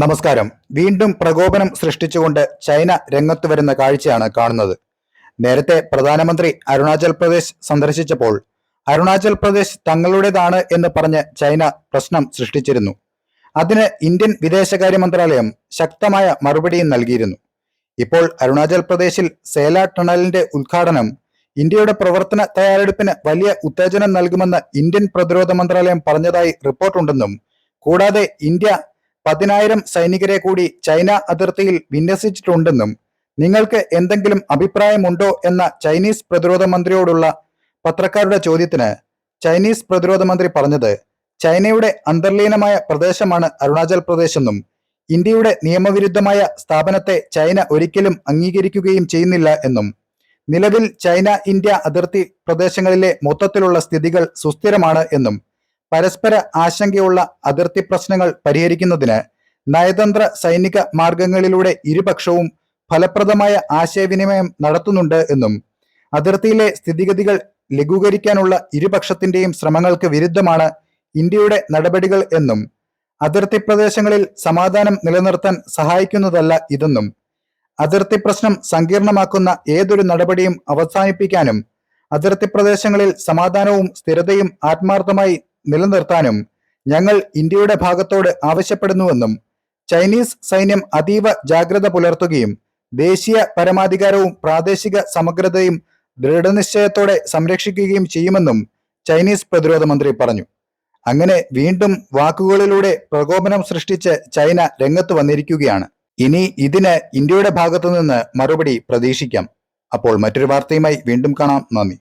നമസ്കാരം. വീണ്ടും പ്രകോപനം സൃഷ്ടിച്ചുകൊണ്ട് ചൈന രംഗത്ത് വരുന്ന കാഴ്ചയാണ് കാണുന്നത്. നേരത്തെ പ്രധാനമന്ത്രി അരുണാചൽ പ്രദേശ് സന്ദർശിച്ചപ്പോൾ അരുണാചൽ പ്രദേശ് തങ്ങളുടേതാണ് എന്ന് പറഞ്ഞ് ചൈന പ്രശ്നം സൃഷ്ടിച്ചിരുന്നു. അതിന് ഇന്ത്യൻ വിദേശകാര്യ മന്ത്രാലയം ശക്തമായ മറുപടിയും നൽകിയിരുന്നു. ഇപ്പോൾ അരുണാചൽ പ്രദേശിൽ സേല ടണലിന്റെ ഉദ്ഘാടനം ഇന്ത്യയുടെ പ്രവർത്തന തയ്യാറെടുപ്പിന് വലിയ ഉത്തേജനം നൽകുമെന്ന് ഇന്ത്യൻ പ്രതിരോധ മന്ത്രാലയം പറഞ്ഞതായി റിപ്പോർട്ടുണ്ടെന്നും കൂടാതെ ഇന്ത്യ പതിനായിരം സൈനികരെ കൂടി ചൈന അതിർത്തിയിൽ വിന്യസിച്ചിട്ടുണ്ടെന്നും നിങ്ങൾക്ക് എന്തെങ്കിലും അഭിപ്രായമുണ്ടോ എന്ന ചൈനീസ് പ്രതിരോധ മന്ത്രിയോടുള്ള പത്രക്കാരുടെ ചോദ്യത്തിന് ചൈനീസ് പ്രതിരോധ മന്ത്രി പറഞ്ഞത് ചൈനയുടെ അന്തർലീനമായ പ്രദേശമാണ് അരുണാചൽ പ്രദേശ് എന്നും ഇന്ത്യയുടെ നിയമവിരുദ്ധമായ സ്ഥാപനത്തെ ചൈന ഒരിക്കലും അംഗീകരിക്കുകയും ചെയ്യുന്നില്ല എന്നും നിലവിൽ ചൈന ഇന്ത്യ അതിർത്തി പ്രദേശങ്ങളിലെ മൊത്തത്തിലുള്ള സ്ഥിതികൾ സുസ്ഥിരമാണ് എന്നും പരസ്പര ആശങ്കയുള്ള അതിർത്തി പ്രശ്നങ്ങൾ പരിഹരിക്കുന്നതിന് നയതന്ത്ര സൈനിക മാർഗങ്ങളിലൂടെ ഇരുപക്ഷവും ഫലപ്രദമായ ആശയവിനിമയം നടത്തുന്നുണ്ട് എന്നും അതിർത്തിയിലെ സ്ഥിതിഗതികൾ ലഘൂകരിക്കാനുള്ള ഇരുപക്ഷത്തിന്റെയും ശ്രമങ്ങൾക്ക് വിരുദ്ധമാണ് ഇന്ത്യയുടെ നടപടികൾ എന്നും അതിർത്തി പ്രദേശങ്ങളിൽ സമാധാനം നിലനിർത്താൻ സഹായിക്കുന്നതല്ല ഇതെന്നും അതിർത്തി പ്രശ്നം സങ്കീർണമാക്കുന്ന ഏതൊരു നടപടിയും അവസാനിപ്പിക്കാനും അതിർത്തി പ്രദേശങ്ങളിൽ സമാധാനവും സ്ഥിരതയും ആത്മാർത്ഥമായി നിലനിർത്താനും ഞങ്ങൾ ഇന്ത്യയുടെ ഭാഗത്തോട് ആവശ്യപ്പെടുന്നുവെന്നും ചൈനീസ് സൈന്യം അതീവ ജാഗ്രത പുലർത്തുകയും ദേശീയ പരമാധികാരവും പ്രാദേശിക സമഗ്രതയും ദൃഢനിശ്ചയത്തോടെ സംരക്ഷിക്കുകയും ചെയ്യുമെന്നും ചൈനീസ് പ്രതിരോധ മന്ത്രി പറഞ്ഞു. അങ്ങനെ വീണ്ടും വാക്കുകളിലൂടെ പ്രകോപനം സൃഷ്ടിച്ച് ചൈന രംഗത്ത് വന്നിരിക്കുകയാണ്. ഇനി ഇതിന് ഇന്ത്യയുടെ ഭാഗത്തുനിന്ന് മറുപടി പ്രതീക്ഷിക്കാം. അപ്പോൾ മറ്റൊരു വാർത്തയുമായി വീണ്ടും കാണാം. നന്ദി.